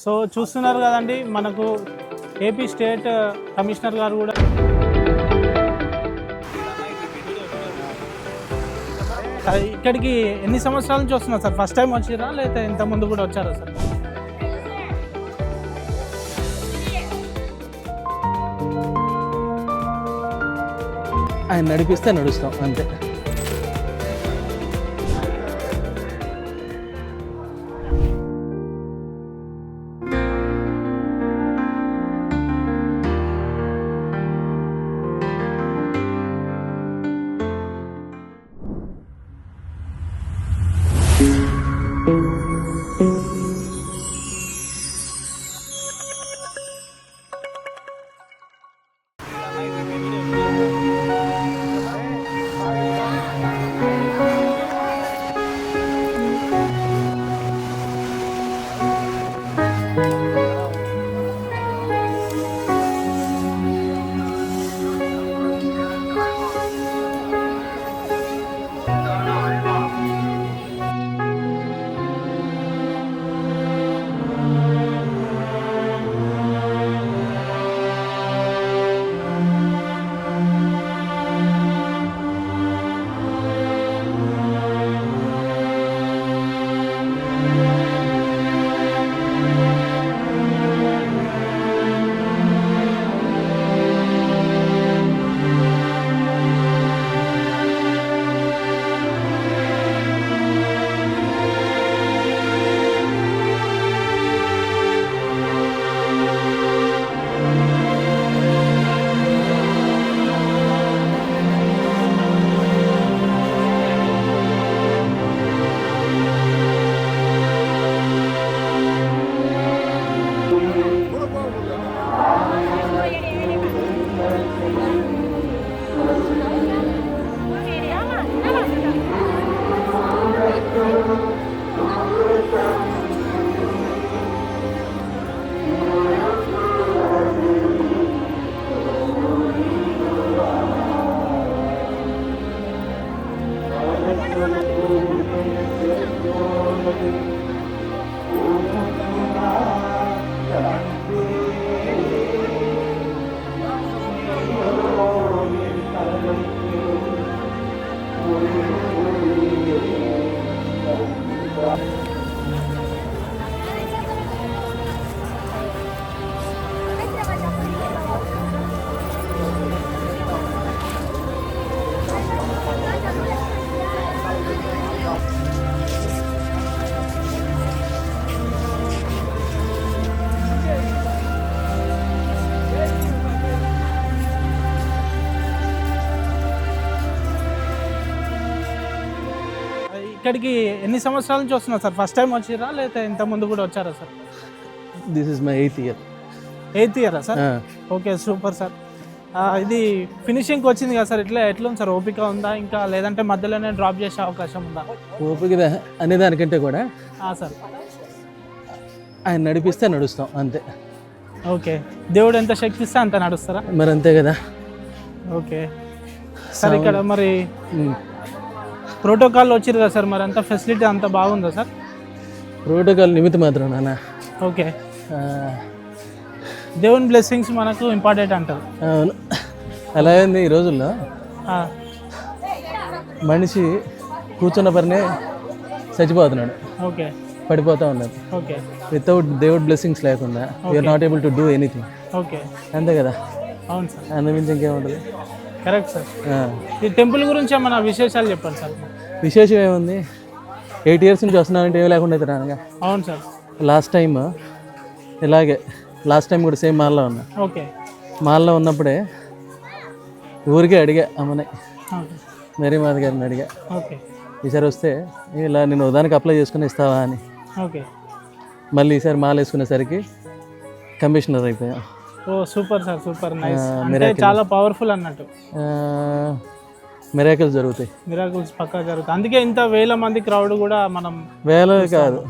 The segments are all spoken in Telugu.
సో చూస్తున్నారు కదండి మనకు ఏపీ స్టేట్ కమిషనర్ గారు కూడా. ఇక్కడికి ఎన్ని సంవత్సరాల నుంచి వస్తున్నారు సార్? ఫస్ట్ టైం వచ్చిరా లేకపోతే ఇంతకుముందు కూడా వచ్చారా సార్? ఆయన నడిపిస్తే నడుస్తాం అంతే. ఇక్కడికి ఎన్ని సంవత్సరాల నుంచి వస్తున్నారు సార్? ఫస్ట్ టైం వచ్చిరా లేకపోతే ఇంత ముందు కూడా వచ్చారా sir? This is my eighth year eighth ఇయరా సార్? Okay super sir. ఇది ఫినిషింగ్కి వచ్చింది కదా సార్ ఇట్లా ఎట్లా సార్? ఓపిక ఉందా? ఇంకా లేదంటే మధ్యలోనే డ్రాప్ చేసే అవకాశం ఉందా? ఓపిక అనే దానికంటే కూడా ఆ, సార్. ఆయన నడిపిస్తే నడుస్తాం అంతే. ఓకే దేవుడు ఎంత శక్తి ఇస్తే అంత నడుస్తారా? మరి అంతే కదా. ఓకే సార్ ఇక్కడ మరి ఉమ్. ప్రోటోకాల్ వచ్చిరు కదా సార్? మరి అంత ఫెసిలిటీ అంత బాగుందా సార్? ప్రోటోకాల్ నిమిత్త మాత్రం నాన్న. ఓకే. దేవుని బ్లెస్సింగ్స్ మనకు ఇంపార్టెంట్ అంటారు. అవును. అలా ఉంది ఈ రోజుల్లో? మనిషి కూర్చున్న పనినే చచ్చిపోతున్నాడు. ఓకే. పడిపోతూ ఉన్నాడు. ఓకే. వితౌట్ దేవుడ్ బ్లెస్సింగ్స్ లేకుండా you're not able to do anything okay. అంతే కదా? అవును సార్. అంతమించి ఇంకేముంటుంది? Correct sir. ఈ టెంపుల్ గురించి ఏమైనా విశేషాలు చెప్పండి సార్? విశేషం ఏముంది? ఎయిట్ ఇయర్స్ నుంచి వస్తున్నానంటే ఏమి లేకుండా అయితే రానుగా. అవును సార్. లాస్ట్ టైం ఇలాగే లాస్ట్ టైం కూడా సేమ్ మాల్లో ఉన్నా. ఓకే. మాల్లో ఉన్నప్పుడే ఊరికే అడిగా అమ్మని. మేరీ మాత గారిని అడిగా. ఓకే. ఈసారి వస్తే ఇలా నేను ఉదానికి అప్లై చేసుకుని ఇస్తావా అని. ఓకే. మళ్ళీ ఈసారి మాల వేసుకునేసరికి కమిషనర్ అయిపోయాం. Oh super sir super nice. అంటే చాలా పవర్ఫుల్ అన్నట్టు. మిరాకిల్స్ జరుగుతాయి. మిరాకుల్స్ పక్కా జరుగుతుంది అందుకే ఇంత వేల మంది క్రౌడ్ కూడా మనం వేల కాదు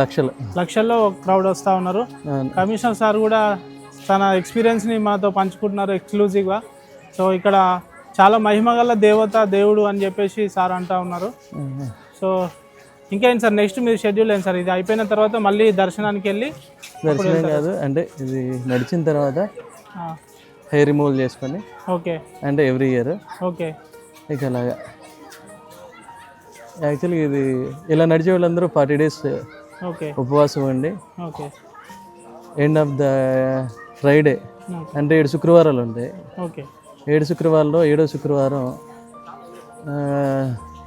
లక్షలు. లక్షల్లో క్రౌడ్ వస్తూ ఉన్నారు. కమిషనర్ సార్ కూడా తన ఎక్స్పీరియన్స్ని మాతో పంచుకుంటున్నారు ఎక్స్క్లూజివ్గా సో ఇక్కడ చాలా మహిమగల దేవత దేవుడు అని చెప్పేసి సార్ అంటా ఉన్నారు. సో ఇంకా ఏంటి సార్? నెక్స్ట్ మీరు షెడ్యూల్ ఏంటి సార్? ఇది అయిపోయిన తర్వాత మళ్ళీ దర్శనానికి వెళ్ళి దర్శనం కాదు. అంటే ఇది నడిచిన తర్వాత హెయిర్ రిమూవ్ చేసుకొని ఓకే. అంటే ఎవ్రీ ఇయర్. ఓకే. ఇక అలాగా. యాక్చువల్గా ఇది ఇలా నడిచే వాళ్ళందరూ ఫార్టీ డేస్ ఓకే. ఉపవాసం ఉండి okay. End of the Friday అంటే ఏడు శుక్రవారాలు ఉంటాయి. ఓకే. ఏడు శుక్రవారంలో ఏడో శుక్రవారం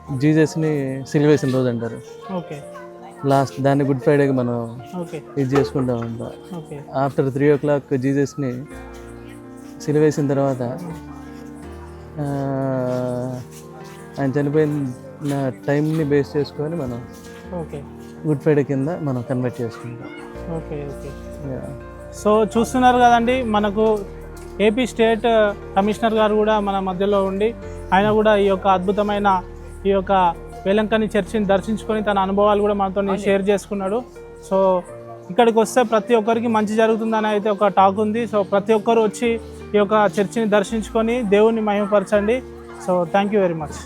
ఆ, జీసస్ని సిలివేసిన రోజు అంటారు. ఓకే. లాస్ట్ దాన్ని గుడ్ ఫ్రైడేకి మనం ఇది చేసుకుంటూ okay. After three o'clock జీసస్ని సిలివేసిన తర్వాత ఆయన చనిపోయిన టైంని బేస్ చేసుకొని మనం ఓకే. గుడ్ ఫ్రైడే కింద మనం కన్వర్ట్ చేసుకుంటాం. Okay okay. సో చూస్తున్నారు కదండి మనకు ఏపీ స్టేట్ కమిషనర్ గారు కూడా మన మధ్యలో ఉండి ఆయన కూడా ఈ యొక్క అద్భుతమైన ఈ యొక్క వేలంకని చర్చిని దర్శించుకొని తన అనుభవాలు కూడా మనతో షేర్ చేసుకున్నాడు. సో ఇక్కడికి వస్తే ప్రతి ఒక్కరికి మంచి జరుగుతుందని అయితే ఒక టాక్ ఉంది. సో ప్రతి ఒక్కరు వచ్చి ఈ యొక్క చర్చిని దర్శించుకొని దేవుణ్ణి మహిమపరచండి. So thank you very much